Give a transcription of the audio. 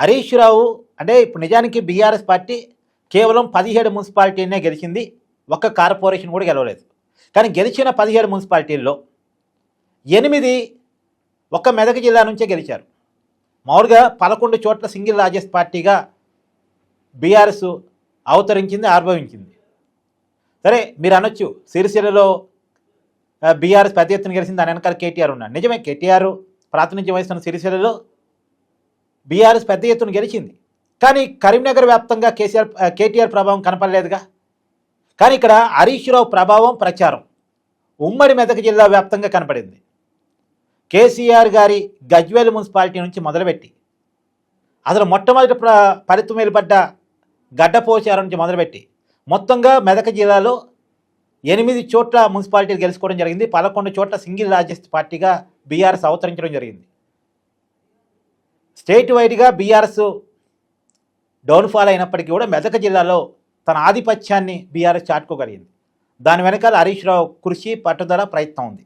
హరీష్ రావు అంటే ఇప్పుడు నిజానికి బీఆర్ఎస్ పార్టీ కేవలం పదిహేడు మున్సిపాలిటీనే గెలిచింది. ఒక్క కార్పొరేషన్ కూడా గెలవలేదు. కానీ గెలిచిన పదిహేడు మున్సిపాలిటీల్లో ఎనిమిది ఒక్క మెదక్ జిల్లా నుంచే గెలిచారు. మామూలుగా పదకొండు చోట్ల సింగిల్ లార్జెస్ట్ పార్టీగా బీఆర్ఎస్ అవతరించింది ఆర్భవించింది సరే మీరు అనొచ్చు సిరిసిల్లలో బీఆర్ఎస్ పెద్ద ఎత్తున గెలిచింది దాని వెనకాల కేటీఆర్ ఉన్నారు నిజమే కేటీఆర్ ప్రాతినిధ్యం వహిస్తున్న సిరిసిల్లలో బీఆర్ఎస్ పెద్ద ఎత్తున గెలిచింది. కానీ కరీంనగర్ వ్యాప్తంగా కేసీఆర్ కేటీఆర్ ప్రభావం కనపడలేదుగా. కానీ ఇక్కడ హరీష్ రావు ప్రభావం ప్రచారం ఉమ్మడి మెదక్ జిల్లా వ్యాప్తంగా కనపడింది. కేసీఆర్ గారి గజ్వేల్ మున్సిపాలిటీ నుంచి మొదలుపెట్టి అసలు మొట్టమొదటి ప్ర ఫలితం వెలుపడ్డ గడ్డపోచారం నుంచి మొదలుపెట్టి మొత్తంగా మెదక్ జిల్లాలో ఎనిమిది చోట్ల మున్సిపాలిటీలు గెలుచుకోవడం జరిగింది. పదకొండు చోట్ల సింగిల్ లార్జెస్ట్ పార్టీగా బీఆర్ఎస్ అవతరించడం జరిగింది. స్టేట్ వైడ్గా బీఆర్ఎస్ డౌన్ఫాల్ అయినప్పటికీ కూడా మెదక్ జిల్లాలో తన ఆధిపత్యాన్ని బీఆర్ఎస్ చాటుకోగలిగింది. దాని వెనకాల హరీష్ రావు కృషి పట్టుదల ప్రయత్నం ఉంది.